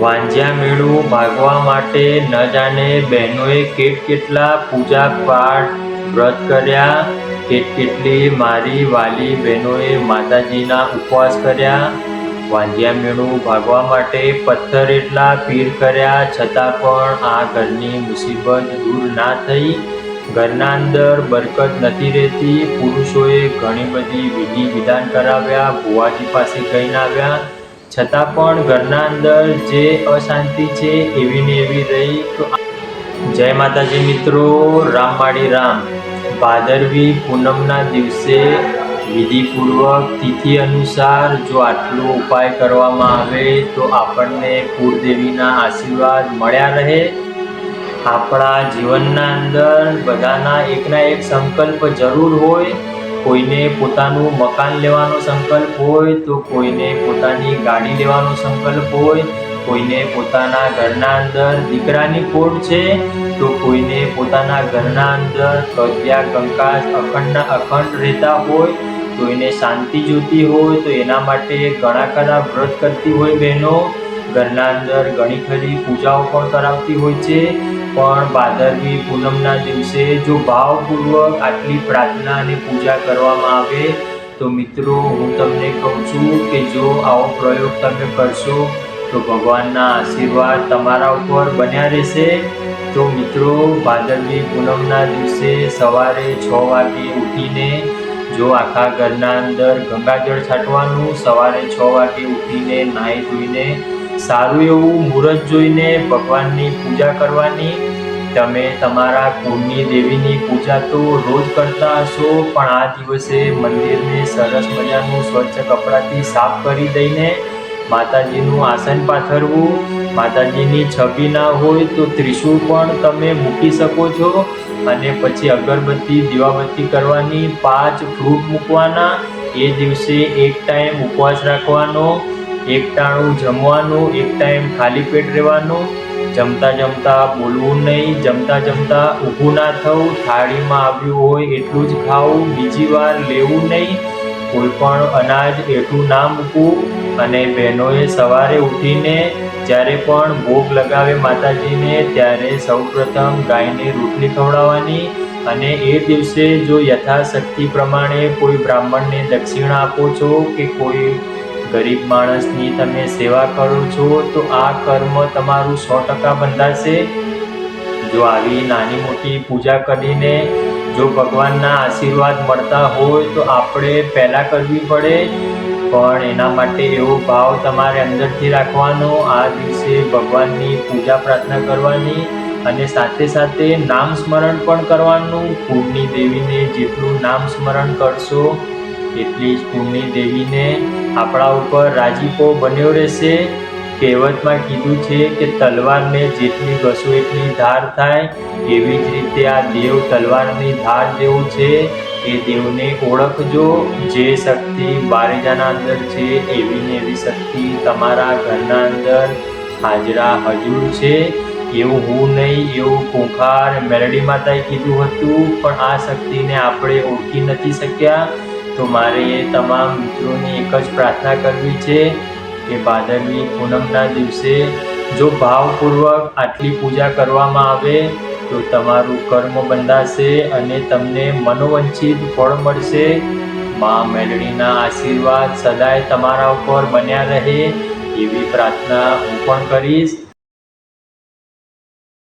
વાંજ્યા મેળું ભાગવા માટે ન જાણે બહેનોએ કેટ કેટલા પૂજા પાઠ વ્રત કર્યા, કેટ કેટલી મારી વાલી બહેનોએ માતાજીના ઉપવાસ કર્યા. વાંજ્યા મેળું ભાગવા માટે પથ્થર એટલા પીર કર્યા, છતાં પણ આ ઘરની મુસીબત દૂર ના થઈ. ઘરના અંદર બરકત નથી રહેતી, પુરુષોએ ઘણી બધી વિધિ વિધાન કરાવ્યા, ભુવાજી પાસે કહીને આવ્યા. છતાં પણ ઘરના અંદર જે અશાંતિ છે, એવી ને એવી રહી જય માતાજી મિત્રો રામવાડી રામ. ભાદરવી પૂનમના દિવસે વિધિપૂર્વક તિથિ અનુસાર જો આટલો ઉપાય કરવામાં આવે તો આપણને કુળદેવીના આશીર્વાદ મળ્યા રહે. આપણા જીવનના અંદર બધાના એકના એક સંકલ્પ જરૂર હોય કોઈને પોતાનું મકાન લેવાનો સંકલ્પ હોય તો કોઈને પોતાની ગાડી લેવાનો સંકલ્પ હોય, કોઈને પોતાના ઘરના અંદર દીકરાની ખોટ છે, તો કોઈને પોતાના ઘરના અંદર કજ્યા, કંકાસ અખંડના અખંડ રહેતા હોય તો એને શાંતિ જોતી હોય, તો એના માટે ઘણા ખરા વ્રત કરતી હોય બહેનો. ઘરના અંદર ઘણી ખરી પૂજાઓ પણ કરાવતી હોય છે. પણ ભાદરવી પૂનમના દિવસે જો ભાવપૂર્વક આટલી પ્રાર્થના અને પૂજા કરવામાં આવે, તો મિત્રો, હું તમને કહું છું કે જો આવો પ્રયોગ તમે કરશો, તો ભગવાનના આશીર્વાદ તમારા ઉપર બન્યા રહેશે. તો મિત્રો ભાદરવી પૂનમના દિવસે સવારે છ વાગે ઉઠીને જો આખા ઘરના અંદર ગંગાજળ છાંટવાનું, સવારે છ વાગે ઉઠીને નાહી ધોઈને સારું એવું મુહૂર્ત જોઈને ભગવાનની પૂજા કરવાની. તમે તમારા કુળની દેવીની પૂજા તો રોજ કરતા હશો, પણ આ દિવસે મંદિરને સરસ મજાનું સ્વચ્છ કપડાથી સાફ કરી દઈને માતાજીનું આસન પાથરવું. માતાજીની છબી ના હોય તો ત્રિશુળ પણ તમે મૂકી શકો છો. અને પછી અગરબત્તી, દીવાબત્તી કરવાની પાંચ ફ્રૂટ મૂકવાના. એ દિવસે એક ટાઈમ ઉપવાસ રાખવાનો. એક ટાણું જમવાનું, એક ટાઈમ ખાલી પેટ રહેવાનું, જમતા જમતા બોલવું નહીં, જમતા જમતા ઊભું ના થવું, થાળીમાં આવ્યું હોય એટલું જ ખાવું, બીજી વાર લેવું નહીં, કોઈ પણ અનાજ એટલું ના મૂકવું. અને બહેનોએ સવારે ઉઠીને જ્યારે પણ ભોગ લગાવે માતાજીને, ત્યારે સૌપ્રથમ ગાયને રોટલી ખવડાવવાની. અને એ દિવસે જો યથાશક્તિ પ્રમાણે કોઈ બ્રાહ્મણને દક્ષિણા આપો છો કે કોઈ ગરીબ માણસની તમે સેવા કરો છો, તો આ કર્મ તમારું સો ટકા બંધાશે. જો આવી નાની મોટી પૂજા કરીને જો ભગવાનના આશીર્વાદ મળતા હોય, તો આપણે પહેલાં કરવી પડે. પણ એના માટે એવો ભાવ તમારે અંદરથી રાખવાનો. આ દિવસે ભગવાનની પૂજા પ્રાર્થના કરવાની અને સાથે સાથે નામ સ્મરણ પણ કરવાનું. કુળની દેવીને જેટલું નામ સ્મરણ કરશો એટલી જ કુળની દેવીને આપણા ઉપર રાજીપો બન્યો રહેશે. કહેવતમાં કીધું છે કે તલવારને જેટલી ઘસો એટલી ધાર થાય, એવી જ રીતે આ દેવ તલવારની ધાર જેવું છે. એ દેવને ઓળખજો. જે શક્તિ બારેજાના અંદર છે, એવી ને એવી શક્તિ તમારા ઘરના અંદર હાજરા હજુર છે. એવું હું નહીં, એવું ખૂંખાર મેલડી માતાએ કીધું હતું, પણ આ શક્તિને આપણે ઓળખી નથી શક્યા. તો મારે તમામ મિત્રોની એક જ પ્રાર્થના કરવી છે કે ભાદરવી પૂનમના દિવસે જો ભાવપૂર્વક આટલી પૂજા કરવામાં આવે, તો તમારું કર્મ બંધાશે અને તમને મનોવંચિત ફળ મળશે. મા મેલડીના આશીર્વાદ સદાય તમારા ઉપર બન્યા રહે એવી પ્રાર્થના હું પણ કરીશ.